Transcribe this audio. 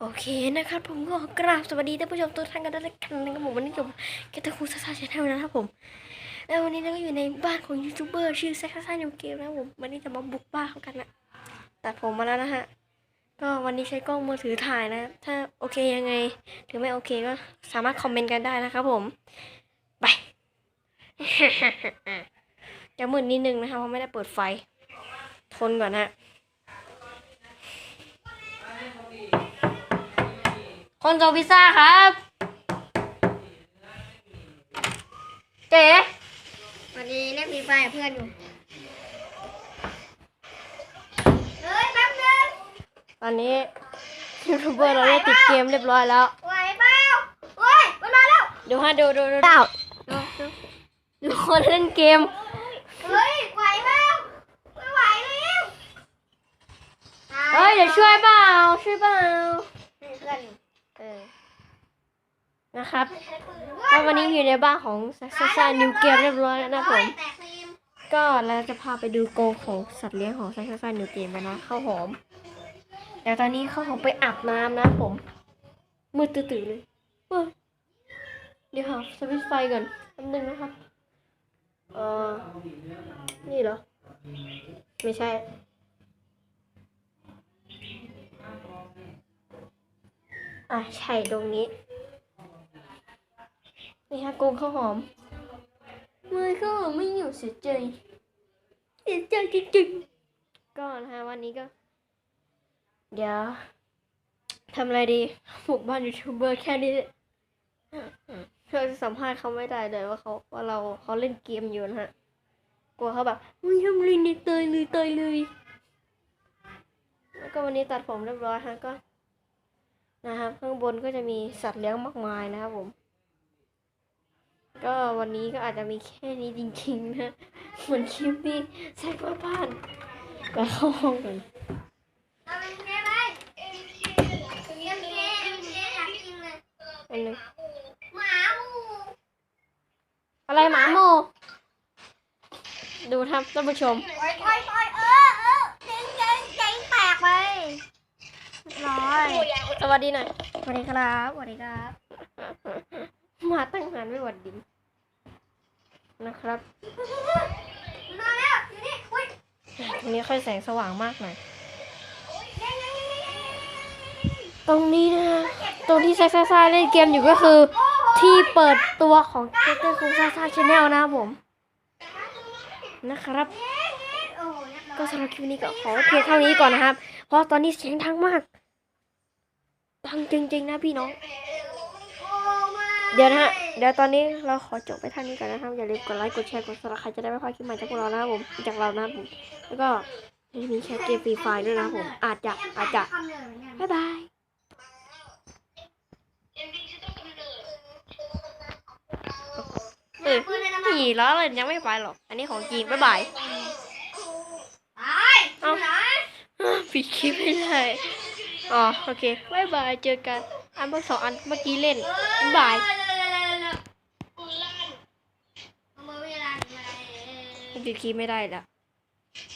โอเคนะครับผมก็กราบสวัสดีท่านผู้ชมทุกท่านกันด้วยกันนะครับผมวันนี้กับแกตาคูซาซาชาแนลนะครับผมแล้ววันนี้เราก็อยู่ในบ้านของยูทูบเบอร์ชื่อแซคซ่านิวเกมนะครับผมวันนี้จะมาบุกบ้านเขากันนะตัดผมมาแล้วนะฮะก็วันนี้ใช้กล้องมือถือถ่ายนะ ถ้าโอเคยังไงหรือไม่โอเคก็สามารถคอมเมนต์กันได้นะครับผมไปจะมืดนิดนึงนะคะเพราะไม่ได้เปิดไฟ ทนก่อนนะ คนโซพิซซ่าครับ เจ๊วันนี้เล่นฟรีไฟกับเพื่อนอยู่ เฮ้ยแป๊บนึงตอนนี้ยูทูบเบอร์เราได้ติดเกมเรียบร้อยแล้ว ไหวเปล่าเฮ้ยมันมาแล้ว ดูฮะดูดูดูดูดูดูดูคนเล่นเกม เฮ้ย ไหวเปล่าไม่ไหวแล้วเฮ้ยเดี๋ยวช่วยเปล่าช่วยเปล่า เพื่อนอยู่ เออ นะครับแล้ววันนี้อยู่ในบ้านของซัซซ่านิวเกมเรียบร้อยแล้วนะผมก็เราจะพาไปดูโกของสัตว์เลี้ยงของซัซซ่านิวเกมกันนะข้าวหอมเดี๋ยวตอนนี้ข้าวหอมไปอาบน้ำนะผมมืดตื่นเลยเฮ้ยเดี๋ยวหาสวิตช์ไฟก่อนแป๊บนึงนะครับเออนี่เหรอ ไม่ใช่อะใช่ตรงนี้ ฮะกงข้าวหอม มือข้าวหอมไม่อยู่เสียใจเสียใจจริงๆก็นะฮะวันนี้ก็ เดี๋ยวทำอะไรดีบุกบ้านยูทูบเบอร์แค่นี้เราจะสัมภาษณ์เขาไม่ได้เลยว่าเขาว่าเราเขาเล่นเกมอยู่นะฮะกลัวเขาแบบมึงทำอะไรเนี่ยเตยเลยเตยเลยแล้วก็วันนี้ตัดผมเรียบร้อยฮะก็นะครับข้างบนก็จะมีสัตว์เลี้ยงมากมายนะครับผม ก็วันนี้ก็อาจจะมีแค่นี้จริงๆนะเหมือนคลิปนี้แซกมาบ้านไปเข้าห้องกันเอาเป็นไงไหมเอ็มเคเอ็มเคเอ็มเคอยากกินเลยอันนึงหมาหมูอะไรหมาโม ดูครับท่านผู้ชมต่อยต่อยต่อยเออเออเจ๊งเจ๊งเจ๊งแตกไปร้อยสวัสดีหน่อยสวัสดีครับสวัสดีครับ มาตั้งนานไม่หวัดดี นะครับมาแล้วอยู่นี่อุ้ยตรงนี้ค่อยแสงสว่างมากหน่อย ตรงนี้นะฮะตรงที่แซกซ่าซ่าเล่นเกมอยู่ก็คือ ที่เปิดตัวของเกเตอร์คุงซ่าซ่าชาแนลนะครับผม นะครับโอ้เรียบร้อยก็สำหรับคลิปนี้ก็ขอเพียงเท่านี้ก่อนนะครับ เพราะตอนนี้เสียงดังมากดังจริงๆนะพี่น้องโอ้มา เดี๋ยวนะฮะ เดี๋ยวตอนนี้เราขอจบไปเท่านี้ก่อนนะครับ อย่าลืมกดไลค์ กดแชร์ กดซับสไครต์จะได้ไม่พลาดคลิปใหม่จากพวกเรานะครับผม จากเรานะครับผม แล้วก็มีแชร์เกมฟรีไฟด้วยนะครับผม อาจจะ อาจจะคำเหนื่อยเหมือนกันบ๊ายบายเออปืนเลยนะหนีล้อเลยยังไม่ไปหรอก อันนี้ของจริง บ๊ายบายตายเอ้าไหนปิดคลิปไม่ได้อ๋อ โอเค บ๊ายบาย เจอกัน อันเมื่อสองอันเมื่อกี้เล่นบ๊ายบายเอามือเวลาไหนปิดคลิปไม่ได้ละ